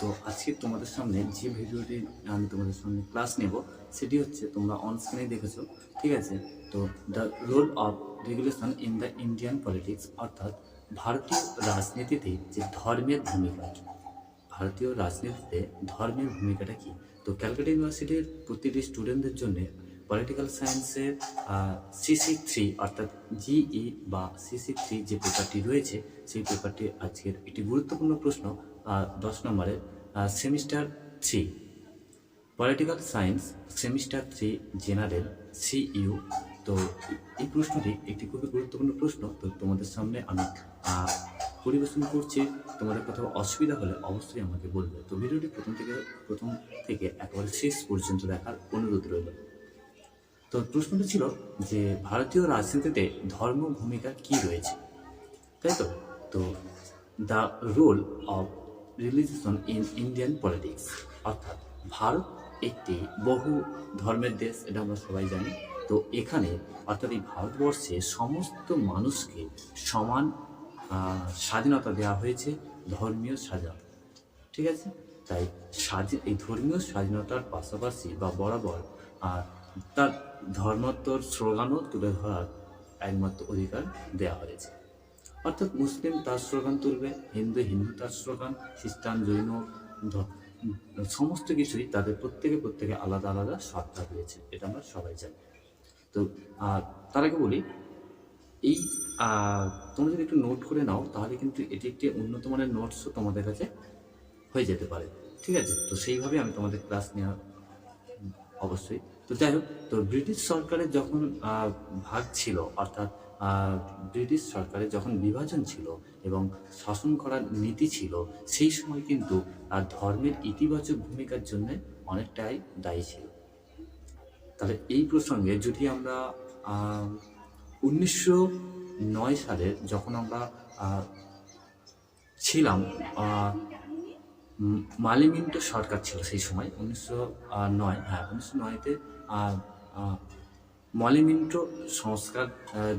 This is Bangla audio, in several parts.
তো আজকে তোমাদের সামনে যে ভিডিওটি আমি তোমাদের সামনে ক্লাস নেব, সেটি হচ্ছে তোমরা অন স্ক্রিনে দেখেছ, ঠিক আছে? তো the role of regulation in the Indian politics অর্থাৎ ভারতীয় রাজনীতিতে যে ধর্মের ভূমিকা, ভারতীয় রাজনীতিতে ধর্মের ভূমিকাটা কি? তো ক্যালকাটা ইউনিভার্সিটির প্রতিটি স্টুডেন্টদের জন্য পলিটিক্যাল সায়েন্সের সিসি থ্রি অর্থাৎ জিই বা সিসি থ্রি যে পেপারটি রয়েছে, সেই পেপারটি আজকের একটি গুরুত্বপূর্ণ প্রশ্ন দশ নম্বরের semester three political science semester three general CU তো এই প্রশ্নটি একটি খুবই গুরুত্বপূর্ণ প্রশ্ন, তো তোমাদের সামনে আমি পরিবেশন করছি, তোমাদের কোথাও অসুবিধা হলে অবশ্যই আমাকে বলবে। তো ভিডিওটি প্রথম থেকে প্রথম থেকে একেবারে শেষ পর্যন্ত দেখার অনুরোধ রইল। তো প্রশ্নটা ছিল যে ভারতীয় রাজনীতিতে ধর্ম ভূমিকা কি রয়েছে? তাই তো? তো the role of religion in Indian politics অর্থাৎ ভারত একটি বহু ধর্মের দেশ, এটা আমরা সবাই জানি। তো এখানে অর্থাৎ এই ভারতবর্ষে সমস্ত মানুষকে সমান স্বাধীনতা দেওয়া হয়েছে ধর্মীয় স্বাধীনতা ঠিক আছে? তাই স্বাধীন এই ধর্মীয় স্বাধীনতার পাশাপাশি বা বরাবর, আর তার ধর্মোত্তর স্লোগানও তুলে ধরার একমাত্র অধিকার দেওয়া হয়েছে। অর্থাৎ মুসলিম তার স্লোগান তুলবে, হিন্দু হিন্দু তার স্লোগান, খ্রিস্টান, জৈন সমস্ত কিছুই তাদের প্রত্যেকে প্রত্যেকে আলাদা আলাদা সত্তা রয়েছে এটা আমরা সবাই জানি। তো, আর তার আগে বলি, এই তোমরা যদি একটু নোট করে নাও, তাহলে কিন্তু এটি একটি উন্নত মানের নোটসও তোমাদের কাছে হয়ে যেতে পারে। ঠিক আছে? তো সেইভাবে আমি তোমাদের ক্লাস নেওয়া, অবশ্যই তো যাই হোক, তো ব্রিটিশ সরকারের যখন ভাগ ছিল, অর্থাৎ ব্রিটিশ সরকারের যখন বিভাজন ছিল এবং শাসন করার নীতি ছিল, সেই সময় কিন্তু ধর্মের ইতিবাচক ভূমিকার জন্য অনেকটাই দায়ী ছিল। তাহলে এই প্রসঙ্গে যদি আমরা উনিশশো নয় সালে যখন আমরা ছিলাম মালিমিন্টো সরকার ছিল সেই সময়, উনিশশো নয় হ্যাঁ উনিশশো নয়তে মলিমিন্টো সংস্কার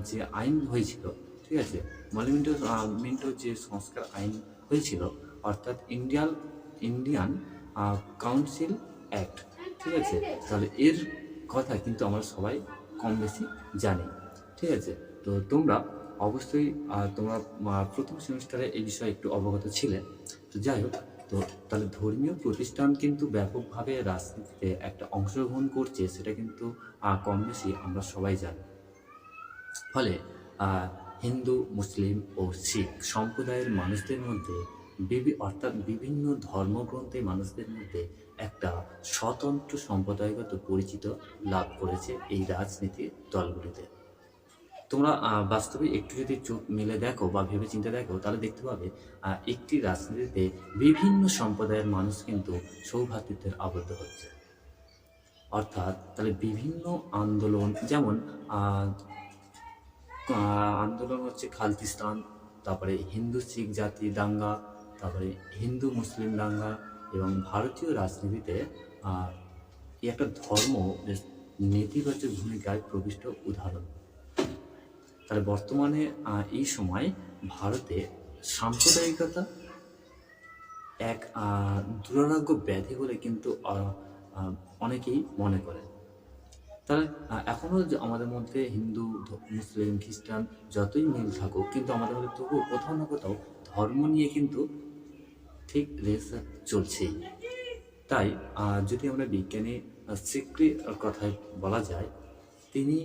যে আইন হয়েছিল, ঠিক আছে? মলিমিন্টো মিন্টো যে সংস্কার আইন হয়েছিল, অর্থাৎ ইন্ডিয়ান ইন্ডিয়ান কাউন্সিল অ্যাক্ট, ঠিক আছে? তাহলে এর কথা কিন্তু আমরা সবাই কম বেশি জানি, ঠিক আছে? তো তোমরা অবশ্যই তোমরা প্রথম সেমিস্টারে এই বিষয়ে একটু অবগত ছিলে। তো যাই হোক তো তাহলে ধর্মীয় প্রতিষ্ঠান কিন্তু ব্যাপকভাবে রাজনীতিতে একটা অংশগ্রহণ করছে, সেটা কিন্তু কম বেশি আমরা সবাই জানি। ফলে হিন্দু, মুসলিম ও শিখ সম্প্রদায়ের মানুষদের মধ্যে বিভি, অর্থাৎ বিভিন্ন ধর্মগ্রন্থের মানুষদের মধ্যে একটা স্বতন্ত্র সম্প্রদায়গত পরিচিত লাভ করেছে এই রাজনীতির দলগুলিতে। তোমরা বাস্তবে একটু যদি চোখ মেলে দেখো বা ভেবে চিন্তে দেখো, তাহলে দেখতে পাবে একটি রাজনীতিতে বিভিন্ন সম্প্রদায়ের মানুষ কিন্তু সৌভাতৃত্বের আবদ্ধ হচ্ছে। অর্থাৎ তাহলে বিভিন্ন আন্দোলন, যেমন আন্দোলন হচ্ছে খালতিস্তান তারপরে হিন্দু, শিখ জাতি, দাঙ্গা, তারপরে হিন্দু, মুসলিম, দাঙ্গা এবং ভারতীয় রাজনীতিতে একটা ধর্ম নেতিবাচক ভূমিকায় প্রবিষ্ট উদাহরণ। তাহলে বর্তমানে এই সময় ভারতে সাম্প্রদায়িকতা এক দুরারোগ্য ব্যাধি বলে কিন্তু অনেকেই মনে করে তাহলে এখনও আমাদের মধ্যে হিন্দু মুসলিম, খ্রিস্টান যতই মিল থাকুক, কিন্তু আমাদের মধ্যে তবুও কোথাও না কোথাও ধর্ম নিয়ে কিন্তু ঠিক রেস চলছেই। তাই যদি আমরা বিজ্ঞানী সিক্রির কথায় বলা যায় তিনি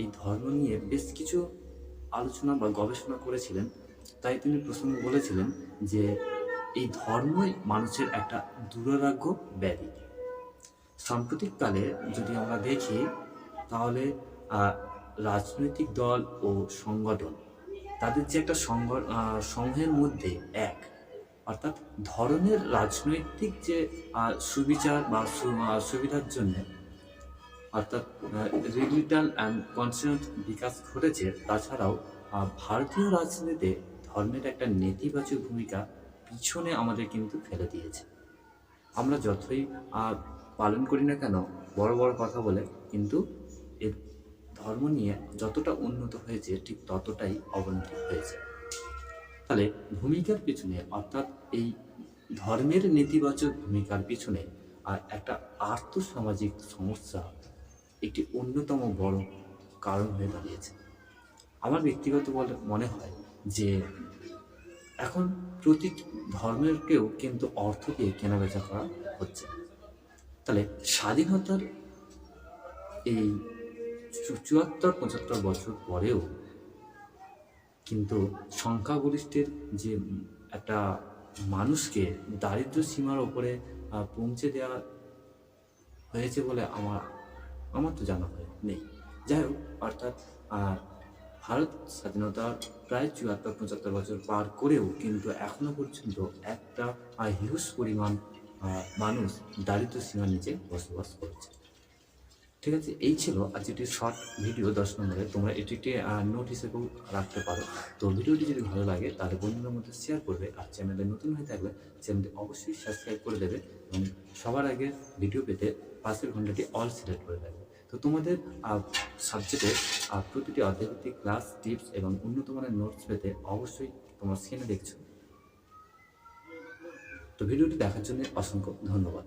এই ধর্ম নিয়ে বেশ কিছু আলোচনা বা গবেষণা করেছিলেন। তাই তিনি প্রসঙ্গে বলেছিলেন যে, এই ধর্মই মানুষের একটা দুরারোগ্য ব্যাধি। সাম্প্রতিককালে যদি আমরা দেখি, তাহলে রাজনৈতিক দল ও সংগঠন, তাদের যে একটা সমূহের মধ্যে এক। অর্থাৎ ধরনের রাজনৈতিক যে সুবিচার বা সুবিধার জন্য অর্থাৎ রিলিটাল অ্যান্ড কনসেন্ট বিকাশ ঘটেছে। তাছাড়াও ভারতীয় রাজনীতিতে ধর্মের একটা নেতিবাচক ভূমিকা পিছনে আমাদের কিন্তু ফেলে দিয়েছে। আমরা যতই পালন করি না কেন, বড় বড় কথা বলে, কিন্তু এর ধর্ম নিয়ে যতটা উন্নত হয়েছে, ঠিক ততটাই অবনতি হয়েছে। তাহলে, ভূমিকার পিছনে, অর্থাৎ এই ধর্মের নেতিবাচক ভূমিকার পিছনে একটা আর্থসামাজিক সমস্যা একটি অন্যতম বড় কারণ হয়ে দাঁড়িয়েছে। আমার ব্যক্তিগত বলে মনে হয় যে, এখন প্রতি ধর্মেরকেও কিন্তু অর্থ দিয়ে কেনাবেচা করা হচ্ছে। তাহলে স্বাধীনতার এই চুয়াত্তর, পঁচাত্তর বছর পরেও কিন্তু সংখ্যাগরিষ্ঠের যে একটা মানুষকে দারিদ্র সীমার ওপরে পৌঁছে দেওয়া হয়েছে বলে আমার আমার তো জানা হয় নেই। যাই হোক অর্থাৎ আহ, ভারত স্বাধীনতার প্রায় চুয়াত্তর পঁচাত্তর বছর পার করেও কিন্তু এখনও পর্যন্ত একটা হিউজ পরিমাণ মানুষ দারিদ্র সীমার নিচে বসবাস করছে। ঠিক আছে এই ছিল আজ একটি শর্ট ভিডিও দশ নম্বরে। তোমরা এটি একটি নোট হিসেবেও রাখতে পারো। তো ভিডিওটি যদি ভালো লাগে তাহলে বন্ধুদের মধ্যে শেয়ার করবে আর চ্যানেলে নতুন হয়ে থাকলে চ্যানেলটি অবশ্যই সাবস্ক্রাইব করে দেবে এবং সবার আগে ভিডিও পেতে পাশের ঘন্টাটি অল সিলেক্ট করে দেবে। তো তোমাদের সাবজেক্টের প্রতিটি অধ্যায়ভিত্তিক ক্লাস টিপস এবং উন্নত মানের নোটস পেতে অবশ্যই তোমার স্ক্রিনে দেখছ। তো ভিডিওটি দেখার জন্য অসংখ্য ধন্যবাদ।